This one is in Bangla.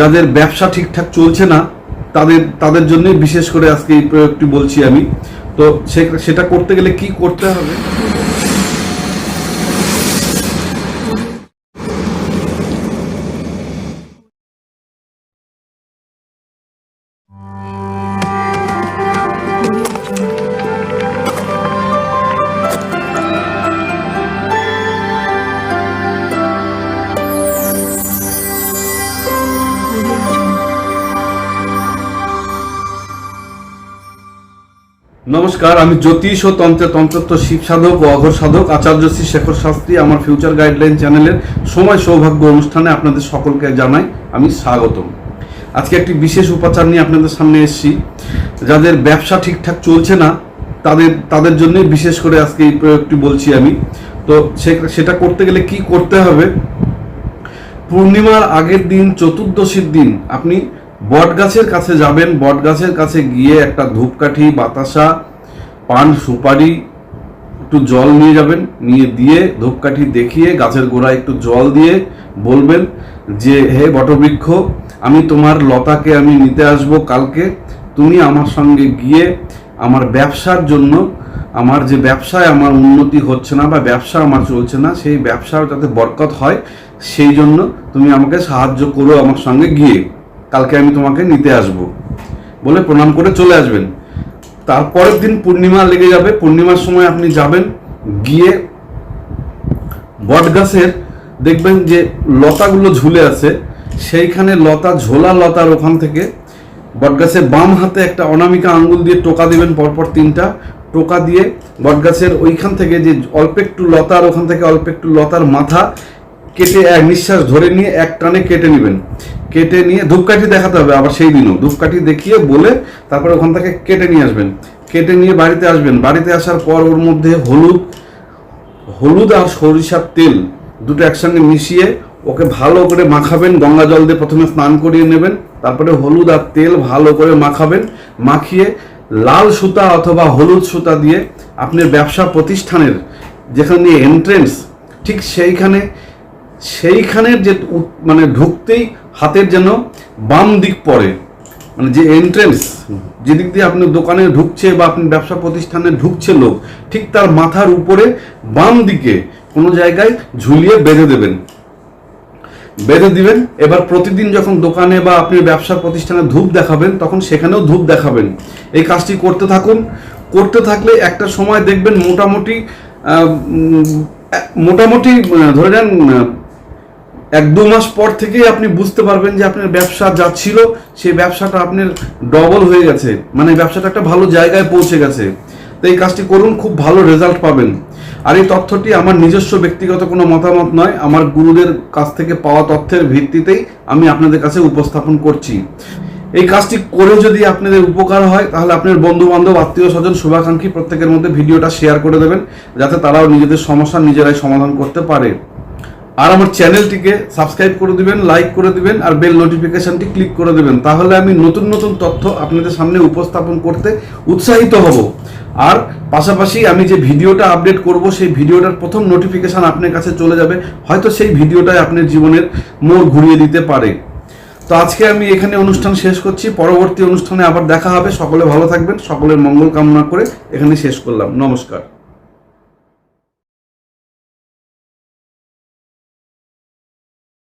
যাদের ব্যবসা ঠিকঠাক চলছে না, তাদের তাদের জন্যই বিশেষ করে আজকে এই প্রয়োগটি বলছি আমি। তো সেটা করতে গেলে কি করতে হবে? নমস্কার, আমি জ্যোতিষ ও তন্ত্রে তন্ত্রত্ব শিব সাধক ও অঘর সাধক আচার্য শ্রী শেখর শাস্ত্রী আমার ফিউচার গাইডলাইন চ্যানেলের সময় সৌভাগ্য অনুষ্ঠানে আপনাদের সকলকে জানাই আমি স্বাগতম। আজকে একটি বিশেষ উপাচার নিয়ে আপনাদের সামনে এসেছি। যাদের ব্যবসা ঠিকঠাক চলছে না, তাদের তাদের জন্যই বিশেষ করে আজকে এই প্রয়োগটি বলছি আমি। তো সেটা করতে গেলে কি করতে হবে? পূর্ণিমার আগের দিন, চতুর্দশীর দিন আপনি বট গাছের কাছে যাবেন। বট গাছের কাছে গিয়ে একটা ধূপকাঠি, বাতাসা পান সুপারি একটু জল নিয়ে যাবেন, নিয়ে দিয়ে ধূপকাঠি দেখিয়ে গাছের গোড়ায় একটু জল দিয়ে বলবেন যে, হে বটবৃক্ষ, আমি তোমার লতাকে আমি নিতে আসব কালকে। তুমি আমার সঙ্গে গিয়ে আমার ব্যবসার জন্য, আমার যে ব্যবসায় আমার উন্নতি হচ্ছে না বা ব্যবসা আমার চলছে না, সেই ব্যবসার যাতে বরকত হয়, সেই জন্য তুমি আমাকে সাহায্য করো আমার সঙ্গে গিয়ে। কালকে আমি তোমাকে নিতে আসব। বলে প্রণাম করে চলে আসবেন। তারপরের দিন পূর্ণিমা লেগে যাবে। পূর্ণিমার সময় আপনি যাবেন, গিয়ে বট গাছের দেখবেন যে লতাগুলো ঝুলে আছে, সেইখানে লতা, ঝোলা লতার ওখান থেকে বটগাছের বাম হাতে একটা অনামিকা আঙ্গুল দিয়ে টোকা দিবেন, পরপর তিনটা টোকা দিয়ে বটগাছের ওইখান থেকে যে অল্প একটু লতার, ওখান থেকে অল্প একটু লতার মাথা কেটে এক নিঃশ্বাস ধরে নিয়ে এক টানে কেটে নেবেন। কেটে নিয়ে ধূপকাঠি দেখাতে হবে আবার সেই দিনও। ধূপকাঠি দেখিয়ে বলে তারপরে ওখান থেকে কেটে নিয়ে আসবেন। কেটে নিয়ে বাড়িতে আসবেন। বাড়িতে আসার পর ওর মধ্যে হলুদ হলুদ আর সরিষার তেল দুটো একসঙ্গে মিশিয়ে ওকে ভালো করে মাখাবেন। গঙ্গা জল দিয়ে প্রথমে স্নান করিয়ে নেবেন। তারপরে হলুদ আর তেল ভালো করে মাখাবেন। মাখিয়ে লাল সুতা অথবা হলুদ সুতা দিয়ে আপনার ব্যবসা প্রতিষ্ঠানের যেখানে এন্ট্রেন্স ঠিক সেইখানে সেইখানের যে মানে ঢুকতেই হাতের যেন বাম দিক পড়ে। মানে যে এন্ট্রেন্স যেদিক দিয়ে আপনি দোকানে ঢুকছে বা আপনি ব্যবসা প্রতিষ্ঠানে ঢুকছে লোক, ঠিক তার মাথার উপরে বাম দিকে কোনো জায়গায় ঝুলিয়ে বেঁধে দেবেন। বেঁধে দিবেন, এবার প্রতিদিন যখন দোকানে বা আপনি ব্যবসা প্রতিষ্ঠানে ধূপ দেখাবেন, তখন সেখানেও ধূপ দেখাবেন। এই কাজটি করতে থাকুন। করতে থাকলে একটা সময় দেখবেন মোটামুটি মোটামুটি ধরে নেন এক দু মাস পর থেকেই আপনি বুঝতে পারবেন যে আপনার ব্যবসা যা ছিল, সেই ব্যবসাটা আপনার ডবল হয়ে গেছে। মানে ব্যবসাটা একটা ভালো জায়গায় পৌঁছে গেছে। তো এই কাজটি করুন, খুব ভালো রেজাল্ট পাবেন। আর এই তথ্যটি আমার নিজস্ব ব্যক্তিগত কোনো মতামত নয়, আমার গুরুদের কাছ থেকে পাওয়া তথ্যের ভিত্তিতেই আমি আপনাদের কাছে উপস্থাপন করছি। এই কাজটি করে যদি আপনাদের উপকার হয়, তাহলে আপনার বন্ধু বান্ধব আত্মীয় স্বজন, শুভাকাঙ্ক্ষী প্রত্যেকের মধ্যে ভিডিওটা শেয়ার করে দেবেন, যাতে তারাও নিজেদের সমস্যা নিজেরাই সমাধান করতে পারে। আর আমার চ্যানেলটিকে সাবস্ক্রাইব করে দিবেন, লাইক করে দিবেন, আর বেল নোটিফিকেশনটি ক্লিক করে দিবেন। তাহলে আমি নতুন নতুন তথ্য আপনাদের সামনে উপস্থাপন করতে উৎসাহিত হব। আর পাশাপাশি আমি যে ভিডিওটা আপডেট করব, সেই ভিডিওটার প্রথম নোটিফিকেশন আপনার কাছে চলে যাবে। হয়তো সেই ভিডিওটাই আপনার জীবনের মোড় ঘুরিয়ে দিতে পারে। তো আজকে আমি এখানে অনুষ্ঠান শেষ করছি। পরবর্তী অনুষ্ঠানে আবার দেখা হবে। সকলে ভালো থাকবেন। সকলের মঙ্গল কামনা করে এখানে শেষ করলাম। নমস্কার।